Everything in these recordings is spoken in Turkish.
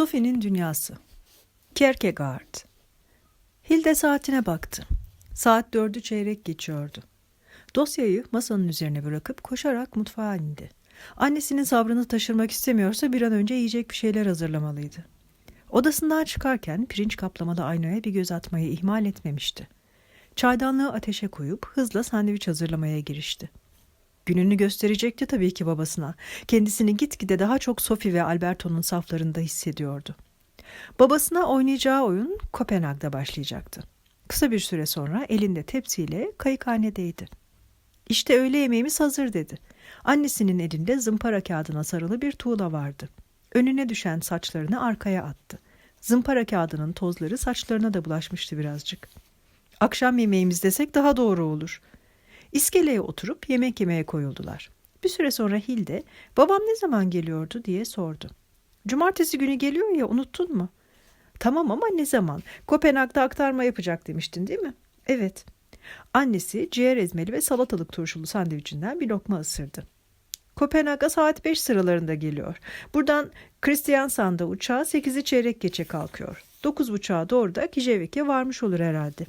Sophie'nin dünyası. Kierkegaard. Hilde saatine baktı. Saat dördü çeyrek geçiyordu. Dosyayı masanın üzerine bırakıp koşarak mutfağa indi. Annesinin sabrını taşırmak istemiyorsa bir an önce yiyecek bir şeyler hazırlamalıydı. Odasından çıkarken pirinç kaplamalı aynaya bir göz atmayı ihmal etmemişti. Çaydanlığı ateşe koyup hızla sandviç hazırlamaya girişti. Gününü gösterecekti tabii ki babasına. Kendisini gitgide daha çok Sophie ve Alberto'nun saflarında hissediyordu. Babasına oynayacağı oyun Kopenhag'da başlayacaktı. Kısa bir süre sonra elinde tepsiyle kayıkhanedeydi. İşte öğle yemeğimiz hazır dedi. Annesinin elinde zımpara kağıdına sarılı bir tuğla vardı. Önüne düşen saçlarını arkaya attı. Zımpara kağıdının tozları saçlarına da bulaşmıştı birazcık. Akşam yemeğimiz desek daha doğru olur. İskeleye oturup yemek yemeye koyuldular. Bir süre sonra Hilde, babam ne zaman geliyordu diye sordu. Cumartesi günü geliyor ya unuttun mu? Tamam ama ne zaman? Kopenhag'da aktarma yapacak demiştin değil mi? Evet. Annesi ciğer ezmeli ve salatalık turşulu sandviçinden bir lokma ısırdı. Kopenhag'a saat 5 sıralarında geliyor. Buradan Kristiansand'a uçağı 8'i çeyrek geçe kalkıyor. 9.30'a doğru da Kijevek'e varmış olur herhalde.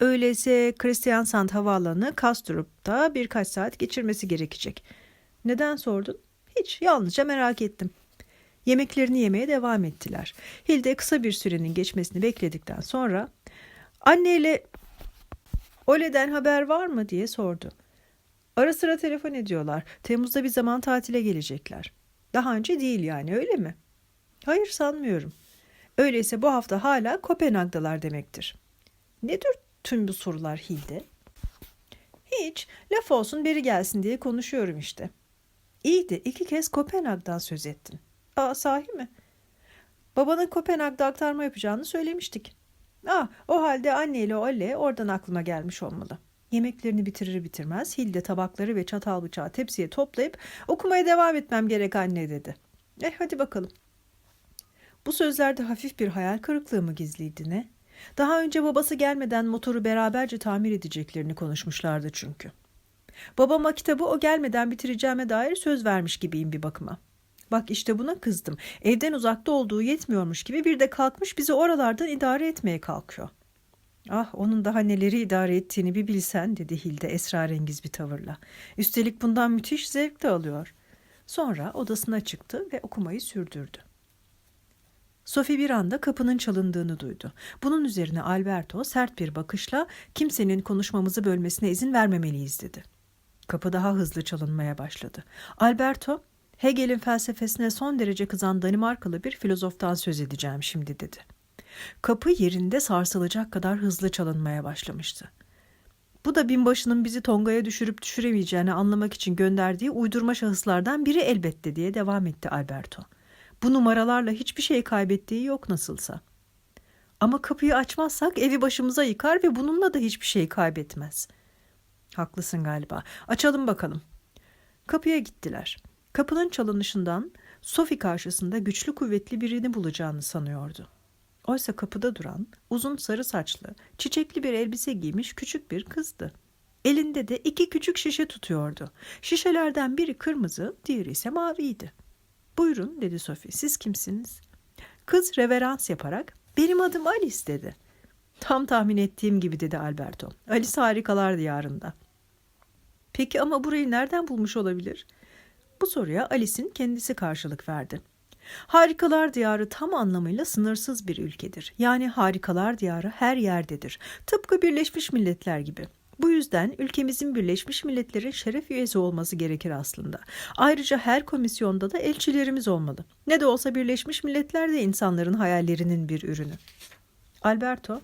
Öyleyse Kristiansand havaalanı Kastrup'ta birkaç saat geçirmesi gerekecek. Neden sordun? Hiç, yalnızca merak ettim. Yemeklerini yemeye devam ettiler. Hilde kısa bir sürenin geçmesini bekledikten sonra anneyle Ole'den haber var mı diye sordu. Ara sıra telefon ediyorlar. Temmuz'da bir zaman tatile gelecekler. Daha önce değil yani öyle mi? Hayır sanmıyorum. Öyleyse bu hafta hala Kopenhag'dalar demektir. Nedir tüm bu sorular Hilde? Hiç. Laf olsun beri gelsin diye konuşuyorum işte. İyi de iki kez Kopenhag'dan söz ettin. Aa sahi mi? Babanın Kopenhag'da aktarma yapacağını söylemiştik. Ah, o halde anneyle Olle oradan aklıma gelmiş olmalı. Yemeklerini bitirir bitirmez Hilde tabakları ve çatal bıçağı tepsiye toplayıp okumaya devam etmem gerek anne dedi. Eh hadi bakalım. Bu sözlerde hafif bir hayal kırıklığı mı gizliydi ne? Daha önce babası gelmeden motoru beraberce tamir edeceklerini konuşmuşlardı çünkü. Babama kitabı o gelmeden bitireceğime dair söz vermiş gibiyim bir bakıma. Bak işte buna kızdım. Evden uzakta olduğu yetmiyormuş gibi bir de kalkmış bizi oralardan idare etmeye kalkıyor. Ah onun daha neleri idare ettiğini bir bilsen dedi Hilde esrarengiz bir tavırla. Üstelik bundan müthiş zevk de alıyor. Sonra odasına çıktı ve okumayı sürdürdü. Sophie bir anda kapının çalındığını duydu. Bunun üzerine Alberto sert bir bakışla kimsenin konuşmamızı bölmesine izin vermemeliyiz dedi. Kapı daha hızlı çalınmaya başladı. Alberto, Hegel'in felsefesine son derece kızan Danimarkalı bir filozoftan söz edeceğim şimdi dedi. Kapı yerinde sarsılacak kadar hızlı çalınmaya başlamıştı. Bu da binbaşının bizi Tonga'ya düşürüp düşüremeyeceğini anlamak için gönderdiği uydurma şahıslardan biri elbette diye devam etti Alberto. Bu numaralarla hiçbir şey kaybettiği yok nasılsa. Ama kapıyı açmazsak evi başımıza yıkar ve bununla da hiçbir şey kaybetmez. Haklısın galiba. Açalım bakalım. Kapıya gittiler. Kapının çalınışından Sophie karşısında güçlü kuvvetli birini bulacağını sanıyordu. Oysa kapıda duran, uzun sarı saçlı, çiçekli bir elbise giymiş küçük bir kızdı. Elinde de iki küçük şişe tutuyordu. Şişelerden biri kırmızı, diğeri ise maviydi. Buyurun dedi Sophie, siz kimsiniz? Kız reverans yaparak, benim adım Alice dedi. Tam tahmin ettiğim gibi dedi Alberto. Alice harikalar diyarında. Peki ama burayı nereden bulmuş olabilir? Bu soruya Alice'in kendisi karşılık verdi. Harikalar diyarı tam anlamıyla sınırsız bir ülkedir. Yani harikalar diyarı her yerdedir. Tıpkı Birleşmiş Milletler gibi. Bu yüzden ülkemizin Birleşmiş Milletler'in şeref üyesi olması gerekir aslında. Ayrıca her komisyonda da elçilerimiz olmalı. Ne de olsa Birleşmiş Milletler de insanların hayallerinin bir ürünü. Alberto,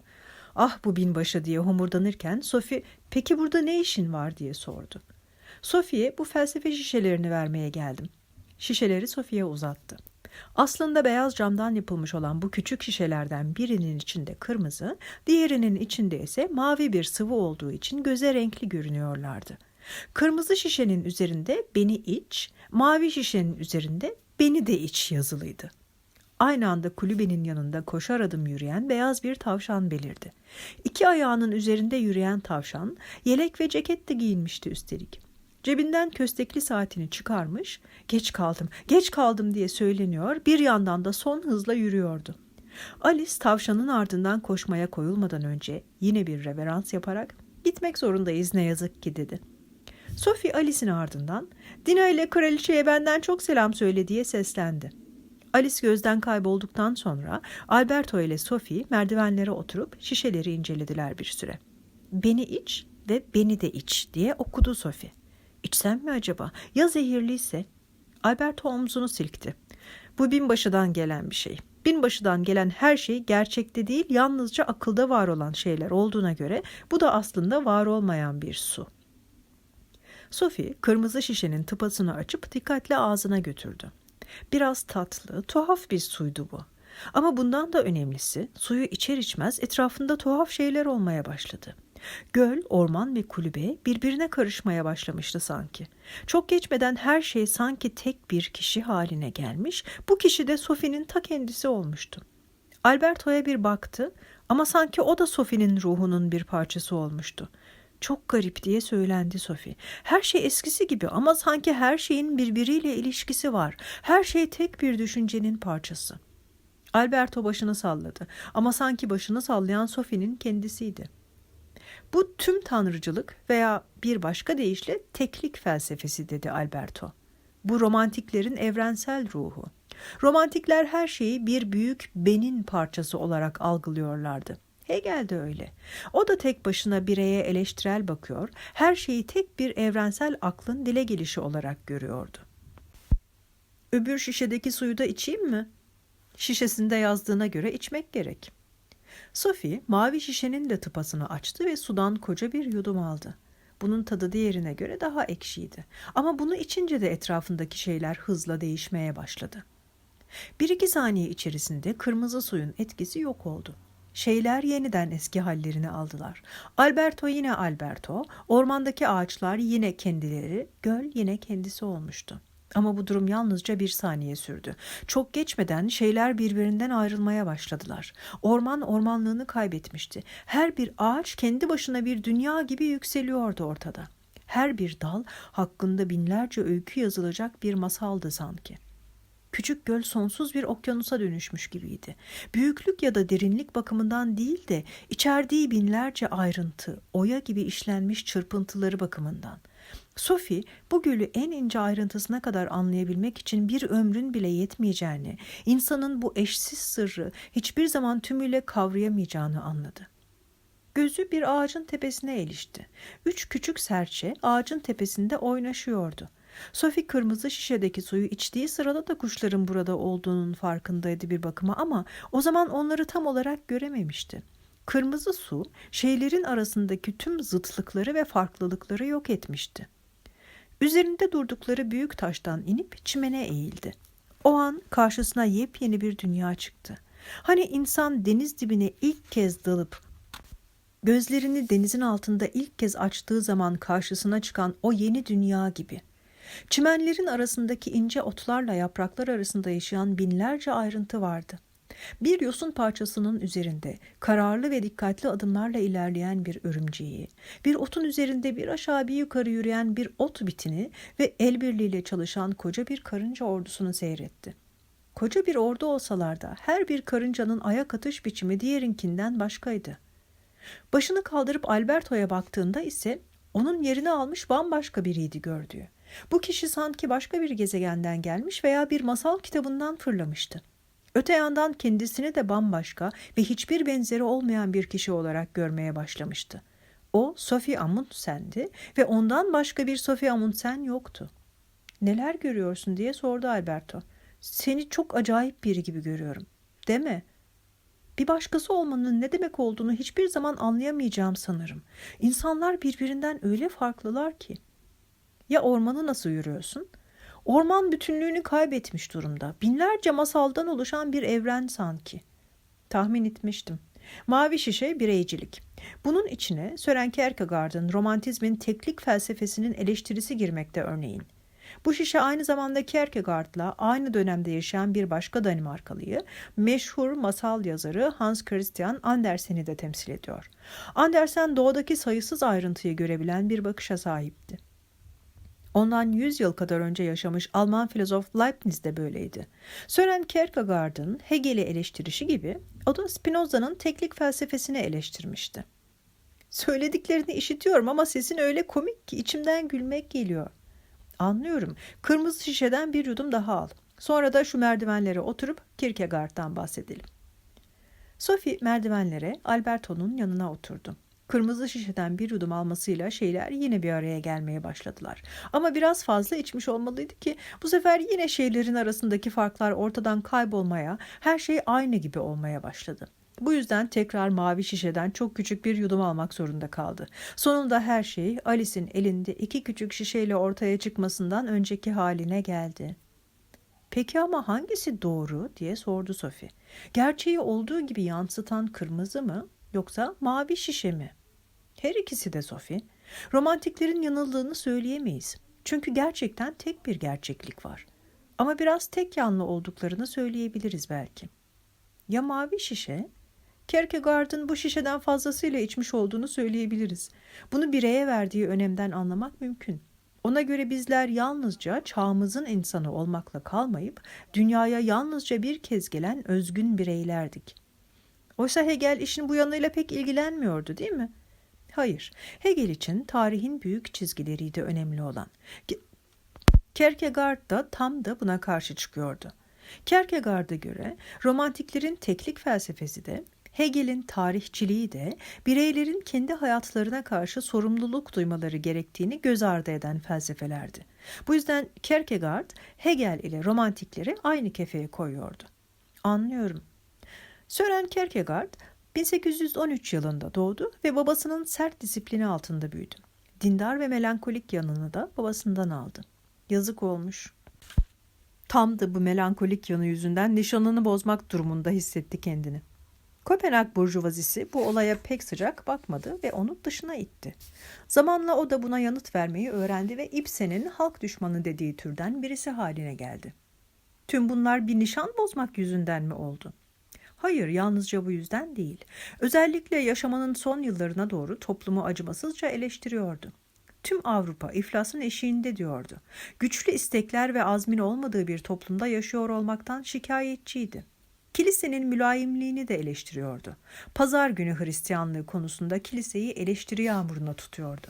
ah bu binbaşı diye homurdanırken Sophie, peki burada ne işin var diye sordu. Sophie'ye bu felsefe şişelerini vermeye geldim. Şişeleri Sophie'ye uzattı. Aslında beyaz camdan yapılmış olan bu küçük şişelerden birinin içinde kırmızı, diğerinin içinde ise mavi bir sıvı olduğu için göze renkli görünüyorlardı. Kırmızı şişenin üzerinde beni iç, mavi şişenin üzerinde beni de iç yazılıydı. Aynı anda kulübenin yanında koşar adım yürüyen beyaz bir tavşan belirdi. İki ayağının üzerinde yürüyen tavşan, yelek ve ceket de giyinmişti üstelik. Cebinden köstekli saatini çıkarmış, geç kaldım, geç kaldım diye söyleniyor, bir yandan da son hızla yürüyordu. Alice tavşanın ardından koşmaya koyulmadan önce yine bir reverans yaparak gitmek zorundayız ne yazık ki dedi. Sophie Alice'in ardından Dina ile kraliçeye benden çok selam söyle diye seslendi. Alice gözden kaybolduktan sonra Alberto ile Sophie merdivenlere oturup şişeleri incelediler bir süre. Beni iç ve beni de iç diye okudu Sophie. İçsem mi acaba? Ya zehirliyse? Alberto omzunu silkti. Bu binbaşıdan gelen bir şey. Binbaşıdan gelen her şey gerçekte değil, yalnızca akılda var olan şeyler olduğuna göre bu da aslında var olmayan bir su. Sophie kırmızı şişenin tıpasını açıp dikkatle ağzına götürdü. Biraz tatlı, tuhaf bir suydu bu. Ama bundan da önemlisi suyu içer içmez etrafında tuhaf şeyler olmaya başladı. Göl, orman ve kulübe birbirine karışmaya başlamıştı sanki. Çok geçmeden her şey sanki tek bir kişi haline gelmiş, bu kişi de Sophie'nin ta kendisi olmuştu. Alberto'ya bir baktı ama sanki o da Sophie'nin ruhunun bir parçası olmuştu. Çok garip diye söylendi Sophie. Her şey eskisi gibi ama sanki her şeyin birbiriyle ilişkisi var. Her şey tek bir düşüncenin parçası. Alberto başını salladı ama sanki başını sallayan Sophie'nin kendisiydi. Bu tüm tanrıcılık veya bir başka deyişle teklik felsefesi dedi Alberto. Bu romantiklerin evrensel ruhu. Romantikler her şeyi bir büyük benin parçası olarak algılıyorlardı. Hegel de öyle. O da tek başına bireye eleştirel bakıyor, her şeyi tek bir evrensel aklın dile gelişi olarak görüyordu. Öbür şişedeki suyu da içeyim mi? Şişesinde yazdığına göre içmek gerek. Sophie mavi şişenin de tıpasını açtı ve sudan koca bir yudum aldı. Bunun tadı diğerine göre daha ekşiydi. Ama bunu içince de etrafındaki şeyler hızla değişmeye başladı. Bir iki saniye içerisinde kırmızı suyun etkisi yok oldu. Şeyler yeniden eski hallerini aldılar. Alberto yine Alberto, ormandaki ağaçlar yine kendileri, göl yine kendisi olmuştu. Ama bu durum yalnızca bir saniye sürdü. Çok geçmeden şeyler birbirinden ayrılmaya başladılar. Orman ormanlığını kaybetmişti. Her bir ağaç kendi başına bir dünya gibi yükseliyordu ortada. Her bir dal hakkında binlerce öykü yazılacak bir masaldı sanki. Küçük göl sonsuz bir okyanusa dönüşmüş gibiydi. Büyüklük ya da derinlik bakımından değil de içerdiği binlerce ayrıntı, oya gibi işlenmiş çırpıntıları bakımından. Sophie bu gölü en ince ayrıntısına kadar anlayabilmek için bir ömrün bile yetmeyeceğini, insanın bu eşsiz sırrı hiçbir zaman tümüyle kavrayamayacağını anladı. Gözü bir ağacın tepesine ilişti. Üç küçük serçe ağacın tepesinde oynaşıyordu. Sophie kırmızı şişedeki suyu içtiği sırada da kuşların burada olduğunun farkındaydı bir bakıma ama o zaman onları tam olarak görememişti. Kırmızı su şeylerin arasındaki tüm zıtlıkları ve farklılıkları yok etmişti. Üzerinde durdukları büyük taştan inip çimene eğildi. O an karşısına yepyeni bir dünya çıktı. Hani insan deniz dibine ilk kez dalıp gözlerini denizin altında ilk kez açtığı zaman karşısına çıkan o yeni dünya gibi. Çimenlerin arasındaki ince otlarla yapraklar arasında yaşayan binlerce ayrıntı vardı. Bir yosun parçasının üzerinde kararlı ve dikkatli adımlarla ilerleyen bir örümceği, bir otun üzerinde bir aşağı bir yukarı yürüyen bir ot bitini ve el birliğiyle çalışan koca bir karınca ordusunu seyretti. Koca bir ordu olsalar da her bir karıncanın ayak atış biçimi diğerinkinden başkaydı. Başını kaldırıp Alberto'ya baktığında ise onun yerini almış bambaşka biriydi gördüğü. Bu kişi sanki başka bir gezegenden gelmiş veya bir masal kitabından fırlamıştı. Öte yandan kendisini de bambaşka ve hiçbir benzeri olmayan bir kişi olarak görmeye başlamıştı. O Sophie Amundsen'di ve ondan başka bir Sophie Amundsen yoktu. Neler görüyorsun diye sordu Alberto. Seni çok acayip biri gibi görüyorum. Deme. Bir başkası olmanın ne demek olduğunu hiçbir zaman anlayamayacağım sanırım. İnsanlar birbirinden öyle farklılar ki. Ya ormanı nasıl yürüyorsun? Orman bütünlüğünü kaybetmiş durumda. Binlerce masaldan oluşan bir evren sanki. Tahmin etmiştim. Mavi şişe bireycilik. Bunun içine Sören Kierkegaard'ın romantizmin teklik felsefesinin eleştirisi girmekte örneğin. Bu şişe aynı zamanda Kierkegaard'la aynı dönemde yaşayan bir başka Danimarkalıyı, meşhur masal yazarı Hans Christian Andersen'i de temsil ediyor. Andersen doğadaki sayısız ayrıntıyı görebilen bir bakışa sahipti. Ondan 100 yıl kadar önce yaşamış Alman filozof Leibniz de böyleydi. Sören Kierkegaard'ın Hegel'i eleştirişi gibi o da Spinoza'nın teklik felsefesini eleştirmişti. Söylediklerini işitiyorum ama sesin öyle komik ki içimden gülmek geliyor. Anlıyorum. Kırmızı şişeden bir yudum daha al. Sonra da şu merdivenlere oturup Kierkegaard'dan bahsedelim. Sophie merdivenlere Alberto'nun yanına oturdu. Kırmızı şişeden bir yudum almasıyla şeyler yine bir araya gelmeye başladılar. Ama biraz fazla içmiş olmalıydı ki bu sefer yine şeylerin arasındaki farklar ortadan kaybolmaya, her şey aynı gibi olmaya başladı. Bu yüzden tekrar mavi şişeden çok küçük bir yudum almak zorunda kaldı. Sonunda her şey Alice'in elinde iki küçük şişeyle ortaya çıkmasından önceki haline geldi. Peki ama hangisi doğru diye sordu Sophie. Gerçeği olduğu gibi yansıtan kırmızı mı yoksa mavi şişe mi? Her ikisi de Sophie. Romantiklerin yanıldığını söyleyemeyiz. Çünkü gerçekten tek bir gerçeklik var. Ama biraz tek yanlı olduklarını söyleyebiliriz belki. Ya mavi şişe? Kierkegaard'ın bu şişeden fazlasıyla içmiş olduğunu söyleyebiliriz. Bunu bireye verdiği önemden anlamak mümkün. Ona göre bizler yalnızca çağımızın insanı olmakla kalmayıp dünyaya yalnızca bir kez gelen özgün bireylerdik. Oysa Hegel işin bu yanıyla pek ilgilenmiyordu değil mi? Hayır, Hegel için tarihin büyük çizgileriydi önemli olan. Kierkegaard da tam da buna karşı çıkıyordu. Kierkegaard'a göre romantiklerin teklik felsefesi de Hegel'in tarihçiliği de bireylerin kendi hayatlarına karşı sorumluluk duymaları gerektiğini göz ardı eden felsefelerdi. Bu yüzden Kierkegaard Hegel ile romantikleri aynı kefeye koyuyordu. Anlıyorum. Sören Kierkegaard 1813 yılında doğdu ve babasının sert disiplini altında büyüdü. Dindar ve melankolik yanını da babasından aldı. Yazık olmuş. Tam da bu melankolik yanı yüzünden nişanını bozmak durumunda hissetti kendini. Kopenhag burjuvazisi bu olaya pek sıcak bakmadı ve onu dışına itti. Zamanla o da buna yanıt vermeyi öğrendi ve Ibsen'in halk düşmanı dediği türden birisi haline geldi. Tüm bunlar bir nişan bozmak yüzünden mi oldu? Hayır, yalnızca bu yüzden değil. Özellikle yaşamanın son yıllarına doğru toplumu acımasızca eleştiriyordu. Tüm Avrupa iflasın eşiğinde diyordu. Güçlü istekler ve azmin olmadığı bir toplumda yaşıyor olmaktan şikayetçiydi. Kilisenin mülayimliğini de eleştiriyordu. Pazar günü Hristiyanlığı konusunda kiliseyi eleştiri yağmuruna tutuyordu.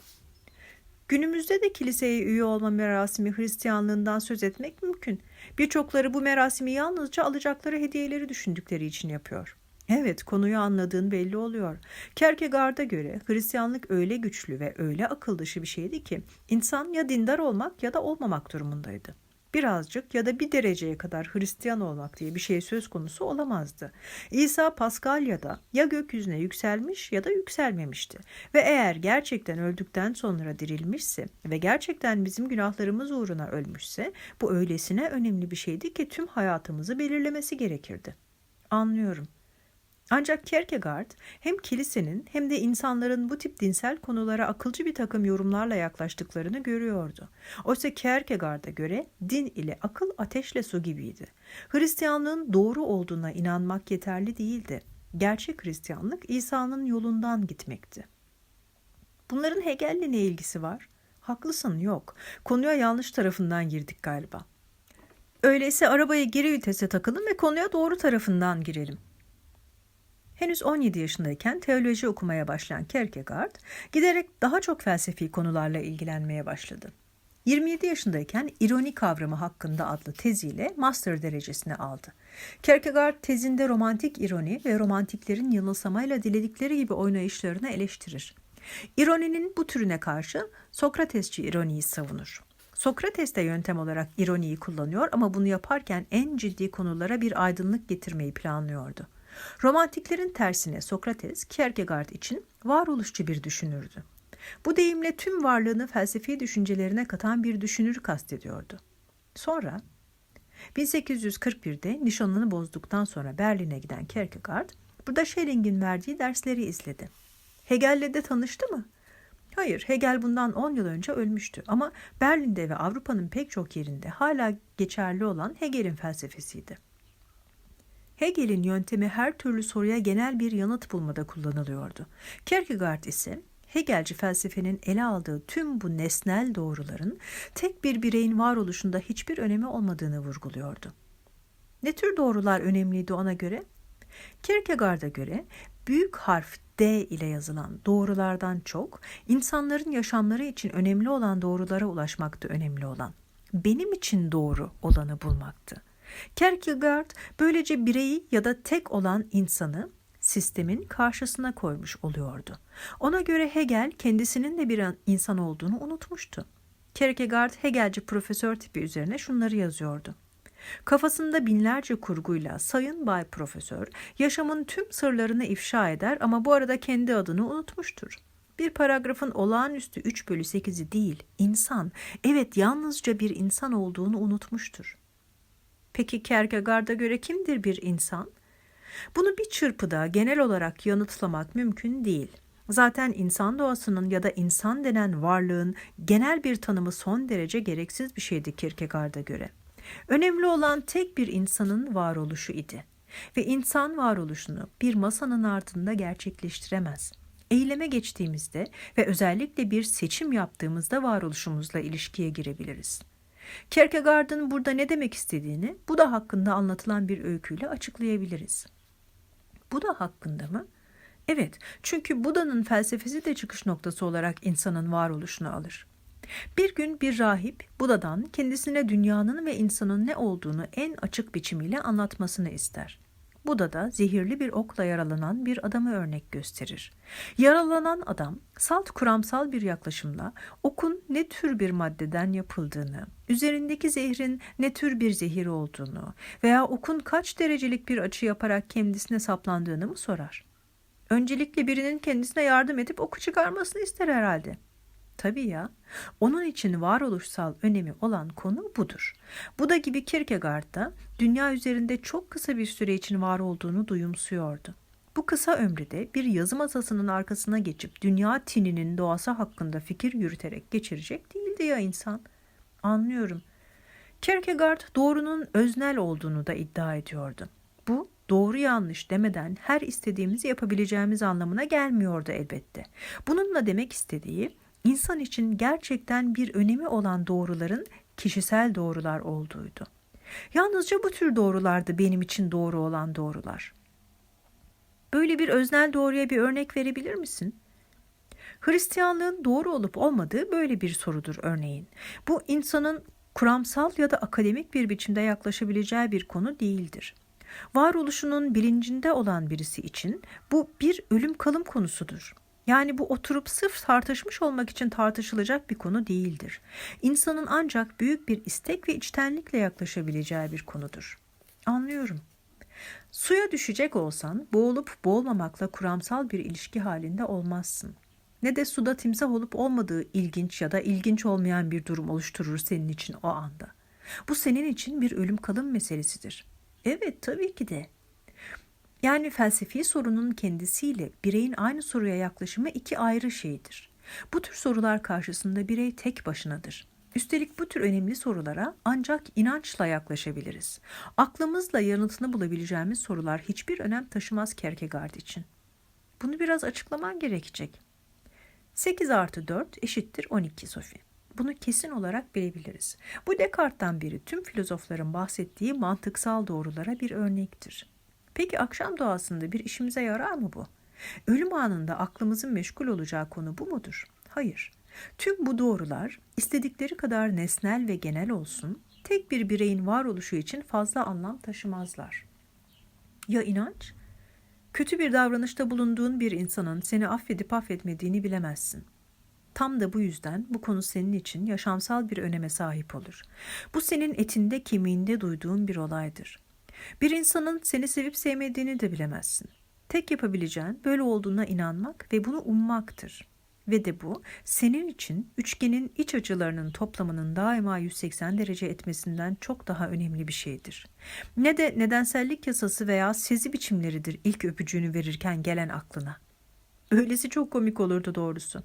Günümüzde de kiliseye üye olma merasimi Hristiyanlığından söz etmek mümkün. Birçokları bu merasimi yalnızca alacakları hediyeleri düşündükleri için yapıyor. Evet, konuyu anladığın belli oluyor. Kierkegaard'a göre Hristiyanlık öyle güçlü ve öyle akıl dışı bir şeydi ki insan ya dindar olmak ya da olmamak durumundaydı birazcık ya da bir dereceye kadar Hristiyan olmak diye bir şey söz konusu olamazdı. İsa Paskalya'da ya gökyüzüne yükselmiş ya da yükselmemişti. Ve eğer gerçekten öldükten sonra dirilmişse ve gerçekten bizim günahlarımız uğruna ölmüşse bu öylesine önemli bir şeydi ki tüm hayatımızı belirlemesi gerekirdi. Anlıyorum. Ancak Kierkegaard hem kilisenin hem de insanların bu tip dinsel konulara akılcı bir takım yorumlarla yaklaştıklarını görüyordu. Oysa Kierkegaard'a göre din ile akıl ateşle su gibiydi. Hristiyanlığın doğru olduğuna inanmak yeterli değildi. Gerçek Hristiyanlık İsa'nın yolundan gitmekti. Bunların Hegel'le ne ilgisi var? Haklısın yok. Konuya yanlış tarafından girdik galiba. Öyleyse arabayı geri vitese takalım ve konuya doğru tarafından girelim. Henüz 17 yaşındayken teoloji okumaya başlayan Kierkegaard giderek daha çok felsefi konularla ilgilenmeye başladı. 27 yaşındayken ironi kavramı hakkında adlı teziyle master derecesini aldı. Kierkegaard tezinde romantik ironi ve romantiklerin yanılsamayla diledikleri gibi oynayışlarını eleştirir. İroninin bu türüne karşı Sokratesçi ironiyi savunur. Sokrates de yöntem olarak ironiyi kullanıyor ama bunu yaparken en ciddi konulara bir aydınlık getirmeyi planlıyordu. Romantiklerin tersine Sokrates, Kierkegaard için varoluşçu bir düşünürdü. Bu deyimle tüm varlığını felsefi düşüncelerine katan bir düşünür kastediyordu. Sonra 1841'de nişanını bozduktan sonra Berlin'e giden Kierkegaard, burada Schelling'in verdiği dersleri izledi. Hegel'le de tanıştı mı? Hayır, Hegel bundan 10 yıl önce ölmüştü ama Berlin'de ve Avrupa'nın pek çok yerinde hala geçerli olan Hegel'in felsefesiydi. Hegel'in yöntemi her türlü soruya genel bir yanıt bulmada kullanılıyordu. Kierkegaard ise Hegelci felsefenin ele aldığı tüm bu nesnel doğruların tek bir bireyin varoluşunda hiçbir önemi olmadığını vurguluyordu. Ne tür doğrular önemliydi ona göre? Kierkegaard'a göre büyük harf D ile yazılan doğrulardan çok insanların yaşamları için önemli olan doğrulara ulaşmakta önemli olan. Benim için doğru olanı bulmaktı. Kierkegaard böylece bireyi ya da tek olan insanı sistemin karşısına koymuş oluyordu. Ona göre Hegel kendisinin de bir insan olduğunu unutmuştu. Kierkegaard Hegelci profesör tipi üzerine şunları yazıyordu. Kafasında binlerce kurguyla Sayın Bay Profesör yaşamın tüm sırlarını ifşa eder ama bu arada kendi adını unutmuştur. Bir paragrafın olağanüstü 3 bölü 8'i değil, insan, evet yalnızca bir insan olduğunu unutmuştur. Peki Kierkegaard'a göre kimdir bir insan? Bunu bir çırpıda genel olarak yanıtlamak mümkün değil. Zaten insan doğasının ya da insan denen varlığın genel bir tanımı son derece gereksiz bir şeydi Kierkegaard'a göre. Önemli olan tek bir insanın varoluşu idi. Ve insan varoluşunu bir masanın ardında gerçekleştiremez. Eyleme geçtiğimizde ve özellikle bir seçim yaptığımızda varoluşumuzla ilişkiye girebiliriz. Kierkegaard'ın burada ne demek istediğini bu da hakkında anlatılan bir öyküyle açıklayabiliriz. Bu da hakkında mı? Evet, çünkü Buda'nın felsefesi de çıkış noktası olarak insanın varoluşunu alır. Bir gün bir rahip Buda'dan kendisine dünyanın ve insanın ne olduğunu en açık biçimiyle anlatmasını ister. Buda da zehirli bir okla yaralanan bir adamı örnek gösterir. Yaralanan adam salt kuramsal bir yaklaşımla okun ne tür bir maddeden yapıldığını, üzerindeki zehrin ne tür bir zehir olduğunu veya okun kaç derecelik bir açı yaparak kendisine saplandığını mı sorar? Öncelikle birinin kendisine yardım edip oku çıkarmasını ister herhalde.'' Tabii ya. Onun için varoluşsal önemi olan konu budur. Bu da gibi Kierkegaard dünya üzerinde çok kısa bir süre için var olduğunu duyumsuyordu. Bu kısa ömrü bir yazı masasının arkasına geçip dünya tininin doğası hakkında fikir yürüterek geçirecek değildi ya insan. Anlıyorum. Kierkegaard doğrunun öznel olduğunu da iddia ediyordu. Bu doğru yanlış demeden her istediğimizi yapabileceğimiz anlamına gelmiyordu elbette. Bununla demek istediği insan için gerçekten bir önemi olan doğruların kişisel doğrular olduğuydu. Yalnızca bu tür doğrulardı benim için doğru olan doğrular. Böyle bir öznel doğruya bir örnek verebilir misin? Hristiyanlığın doğru olup olmadığı böyle bir sorudur örneğin. Bu insanın kuramsal ya da akademik bir biçimde yaklaşabileceği bir konu değildir. Varoluşunun bilincinde olan birisi için bu bir ölüm kalım konusudur. Yani bu oturup sırf tartışmış olmak için tartışılacak bir konu değildir. İnsanın ancak büyük bir istek ve içtenlikle yaklaşabileceği bir konudur. Anlıyorum. Suya düşecek olsan boğulup boğulmamakla kuramsal bir ilişki halinde olmazsın. Ne de suda timsah olup olmadığı ilginç ya da ilginç olmayan bir durum oluşturur senin için o anda. Bu senin için bir ölüm kalım meselesidir. Evet tabii ki de. Yani felsefi sorunun kendisiyle bireyin aynı soruya yaklaşımı iki ayrı şeydir. Bu tür sorular karşısında birey tek başınadır. Üstelik bu tür önemli sorulara ancak inançla yaklaşabiliriz. Aklımızla yanıtını bulabileceğimiz sorular hiçbir önem taşımaz Kierkegaard için. Bunu biraz açıklaman gerekecek. 8 artı 4 eşittir 12 Sofi. Bunu kesin olarak bilebiliriz. Bu Descartes'tan beri tüm filozofların bahsettiği mantıksal doğrulara bir örnektir. Peki akşam doğasında bir işimize yarar mı bu? Ölüm anında aklımızın meşgul olacağı konu bu mudur? Hayır. Tüm bu doğrular istedikleri kadar nesnel ve genel olsun, tek bir bireyin varoluşu için fazla anlam taşımazlar. Ya inanç? Kötü bir davranışta bulunduğun bir insanın seni affedip affetmediğini bilemezsin. Tam da bu yüzden bu konu senin için yaşamsal bir öneme sahip olur. Bu senin etinde kemiğinde duyduğun bir olaydır. Bir insanın seni sevip sevmediğini de bilemezsin. Tek yapabileceğin böyle olduğuna inanmak ve bunu ummaktır. Ve de bu senin için üçgenin iç açılarının toplamının daima 180 derece etmesinden çok daha önemli bir şeydir. Ne de nedensellik yasası veya sezi biçimleridir ilk öpücüğünü verirken gelen aklına. Öylesi çok komik olurdu doğrusu.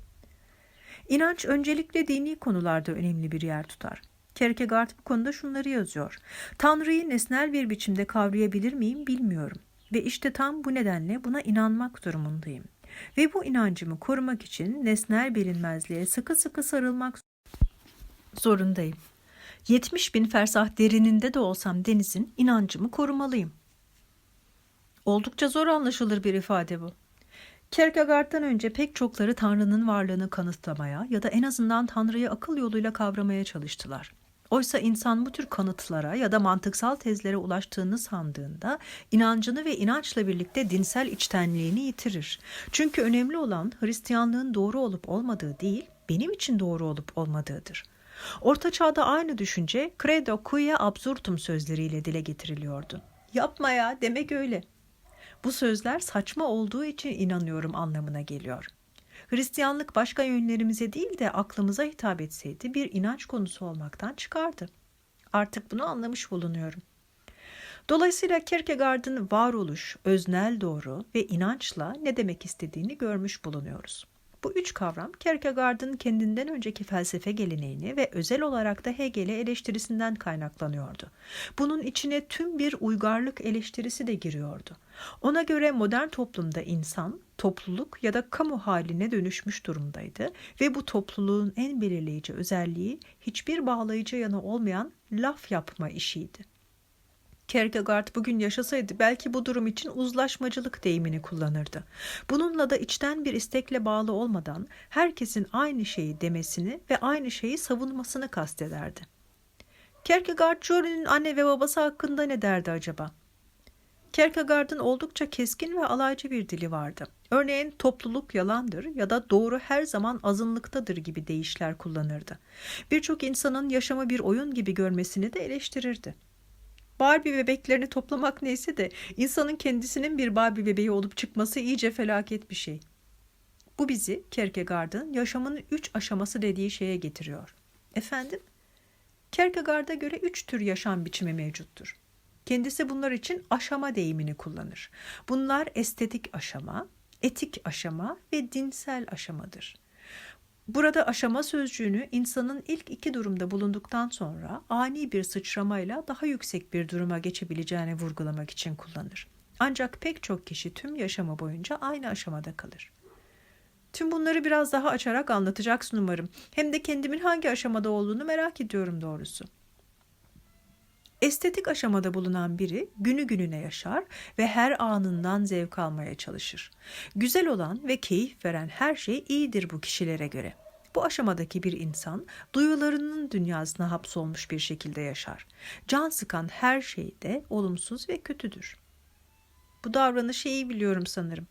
İnanç öncelikle dini konularda önemli bir yer tutar. Kierkegaard bu konuda şunları yazıyor. Tanrı'yı nesnel bir biçimde kavrayabilir miyim bilmiyorum. Ve işte tam bu nedenle buna inanmak durumundayım. Ve bu inancımı korumak için nesnel bilinmezliğe sıkı sıkı sarılmak zorundayım. 70 bin fersah derininde de olsam denizin inancımı korumalıyım. Oldukça zor anlaşılır bir ifade bu. Kierkegaard'dan önce pek çokları Tanrı'nın varlığını kanıtlamaya ya da en azından Tanrı'yı akıl yoluyla kavramaya çalıştılar. Oysa insan bu tür kanıtlara ya da mantıksal tezlere ulaştığını sandığında inancını ve inançla birlikte dinsel içtenliğini yitirir. Çünkü önemli olan Hristiyanlığın doğru olup olmadığı değil, benim için doğru olup olmadığıdır. Orta çağda aynı düşünce credo quia absurdum sözleriyle dile getiriliyordu. Yapma ya demek öyle. Bu sözler saçma olduğu için inanıyorum anlamına geliyor. Hristiyanlık başka yönlerimize değil de aklımıza hitap etseydi bir inanç konusu olmaktan çıkardı. Artık bunu anlamış bulunuyorum. Dolayısıyla Kierkegaard'ın varoluş, öznel doğru ve inançla ne demek istediğini görmüş bulunuyoruz. Bu üç kavram Kierkegaard'ın kendinden önceki felsefe geleneğini ve özel olarak da Hegel'e eleştirisinden kaynaklanıyordu. Bunun içine tüm bir uygarlık eleştirisi de giriyordu. Ona göre modern toplumda insan topluluk ya da kamu haline dönüşmüş durumdaydı ve bu topluluğun en belirleyici özelliği hiçbir bağlayıcı yanı olmayan laf yapma işiydi. Kierkegaard bugün yaşasaydı belki bu durum için uzlaşmacılık deyimini kullanırdı. Bununla da içten bir istekle bağlı olmadan herkesin aynı şeyi demesini ve aynı şeyi savunmasını kastederdi. Kierkegaard Jory'nin anne ve babası hakkında ne derdi acaba? Kierkegaard'ın oldukça keskin ve alaycı bir dili vardı. Örneğin topluluk yalandır ya da doğru her zaman azınlıktadır gibi deyişler kullanırdı. Birçok insanın yaşamı bir oyun gibi görmesini de eleştirirdi. Barbie bebeklerini toplamak neyse de insanın kendisinin bir Barbie bebeği olup çıkması iyice felaket bir şey. Bu bizi Kierkegaard'ın yaşamın üç aşaması dediği şeye getiriyor. Efendim? Kierkegaard'a göre üç tür yaşam biçimi mevcuttur. Kendisi bunlar için aşama deyimini kullanır. Bunlar estetik aşama, etik aşama ve dinsel aşamadır. Burada aşama sözcüğünü insanın ilk iki durumda bulunduktan sonra ani bir sıçramayla daha yüksek bir duruma geçebileceğini vurgulamak için kullanır. Ancak pek çok kişi tüm yaşamı boyunca aynı aşamada kalır. Tüm bunları biraz daha açarak anlatacaksın umarım. Hem de kendimin hangi aşamada olduğunu merak ediyorum doğrusu. Estetik aşamada bulunan biri günü gününe yaşar ve her anından zevk almaya çalışır. Güzel olan ve keyif veren her şey iyidir bu kişilere göre. Bu aşamadaki bir insan duyularının dünyasına hapsolmuş bir şekilde yaşar. Can sıkan her şey de olumsuz ve kötüdür. Bu davranışı iyi biliyorum sanırım.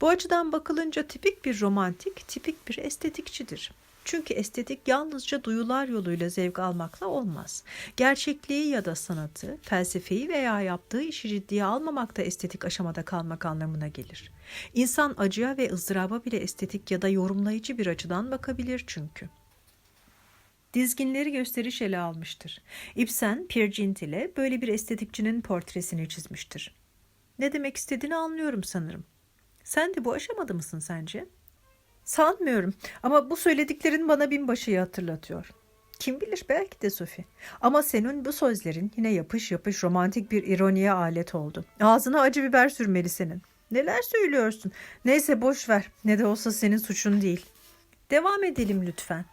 Bu açıdan bakılınca tipik bir romantik, tipik bir estetikçidir. Çünkü estetik yalnızca duyular yoluyla zevk almakla olmaz. Gerçekliği ya da sanatı, felsefeyi veya yaptığı işi ciddiye almamak da estetik aşamada kalmak anlamına gelir. İnsan acıya ve ızdıraba bile estetik ya da yorumlayıcı bir açıdan bakabilir çünkü. Dizginleri gösteriş ele almıştır. Ibsen, Gynt ile böyle bir estetikçinin portresini çizmiştir. Ne demek istediğini anlıyorum sanırım. Sen de bu aşamada mısın sence?'' Sanmıyorum ama bu söylediklerin bana binbaşıyı hatırlatıyor. Kim bilir belki de Sophie. Ama senin bu sözlerin yine yapış yapış romantik bir ironiye alet oldu. Ağzına acı biber sürmeli senin. Neler söylüyorsun? Neyse boş ver. Ne de olsa senin suçun değil. Devam edelim lütfen.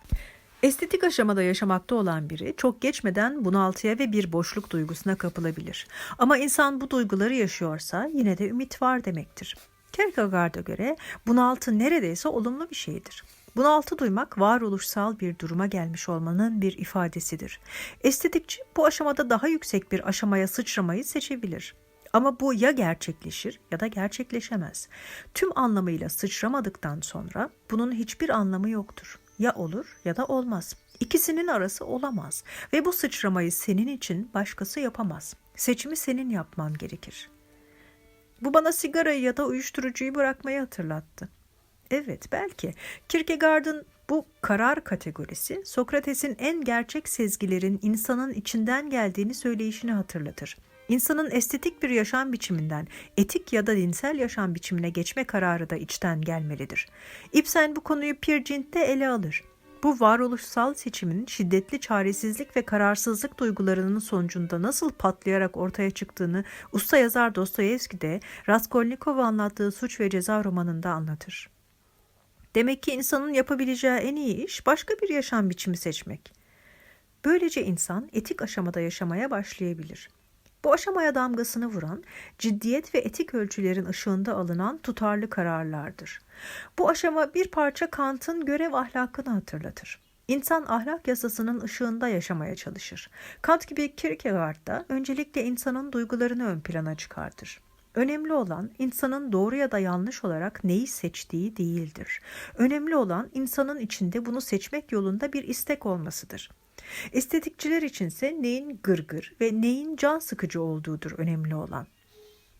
Estetik aşamada yaşamakta olan biri çok geçmeden bunaltıya ve bir boşluk duygusuna kapılabilir. Ama insan bu duyguları yaşıyorsa yine de ümit var demektir. Kierkegaard'a göre bunaltı neredeyse olumlu bir şeydir. Bunaltı duymak varoluşsal bir duruma gelmiş olmanın bir ifadesidir. Estetikçi bu aşamada daha yüksek bir aşamaya sıçramayı seçebilir. Ama bu ya gerçekleşir ya da gerçekleşemez. Tüm anlamıyla sıçramadıktan sonra bunun hiçbir anlamı yoktur. Ya olur ya da olmaz. İkisinin arası olamaz ve bu sıçramayı senin için başkası yapamaz. Seçimi senin yapman gerekir. Bu bana sigarayı ya da uyuşturucuyu bırakmayı hatırlattı. Evet belki. Kierkegaard'ın bu karar kategorisi Sokrates'in en gerçek sezgilerin insanın içinden geldiğini söyleyişini hatırlatır. İnsanın estetik bir yaşam biçiminden etik ya da dinsel yaşam biçimine geçme kararı da içten gelmelidir. Ibsen bu konuyu Peer ele alır. Bu varoluşsal seçimin şiddetli çaresizlik ve kararsızlık duygularının sonucunda nasıl patlayarak ortaya çıktığını usta yazar Dostoyevski de Raskolnikov'u anlattığı Suç ve Ceza romanında anlatır. Demek ki insanın yapabileceği en iyi iş başka bir yaşam biçimi seçmek. Böylece insan etik aşamada yaşamaya başlayabilir. Bu aşamaya damgasını vuran, ciddiyet ve etik ölçülerin ışığında alınan tutarlı kararlardır. Bu aşama bir parça Kant'ın görev ahlakını hatırlatır. İnsan ahlak yasasının ışığında yaşamaya çalışır. Kant gibi Kierkegaard da öncelikle insanın duygularını ön plana çıkartır. Önemli olan insanın doğru ya da yanlış olarak neyi seçtiği değildir. Önemli olan insanın içinde bunu seçmek yolunda bir istek olmasıdır. Estetikçiler içinse neyin gırgır ve neyin can sıkıcı olduğudur önemli olan.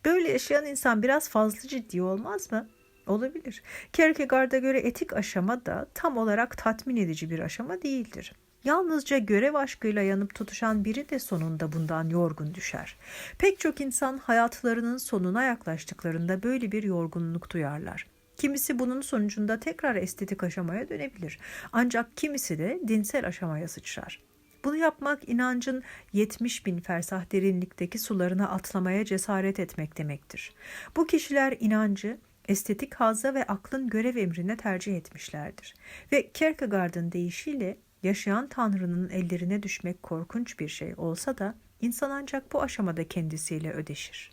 Böyle yaşayan insan biraz fazla ciddi olmaz mı? Olabilir. Kierkegaard'a göre etik aşama da tam olarak tatmin edici bir aşama değildir. Yalnızca görev aşkıyla yanıp tutuşan biri de sonunda bundan yorgun düşer. Pek çok insan hayatlarının sonuna yaklaştıklarında böyle bir yorgunluk duyarlar. Kimisi bunun sonucunda tekrar estetik aşamaya dönebilir. Ancak kimisi de dinsel aşamaya sıçrar. Bunu yapmak inancın 70 bin fersah derinlikteki sularına atlamaya cesaret etmek demektir. Bu kişiler inancı estetik hazza ve aklın görev emrine tercih etmişlerdir. Ve Kierkegaard'ın deyişiyle yaşayan Tanrı'nın ellerine düşmek korkunç bir şey olsa da insan ancak bu aşamada kendisiyle ödeşir.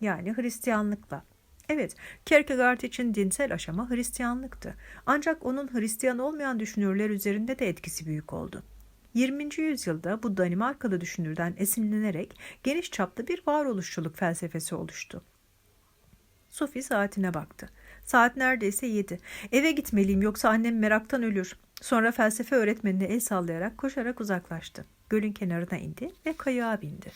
Yani Hristiyanlıkla. Evet, Kierkegaard için dinsel aşama Hristiyanlıktı. Ancak onun Hristiyan olmayan düşünürler üzerinde de etkisi büyük oldu. 20. yüzyılda bu Danimarkalı düşünürden esinlenerek geniş çaplı bir varoluşçuluk felsefesi oluştu. Sophie saatine baktı. Saat neredeyse yedi. Eve gitmeliyim yoksa annem meraktan ölür. Sonra felsefe öğretmenine el sallayarak koşarak uzaklaştı. Gölün kenarına indi ve kayığa bindi.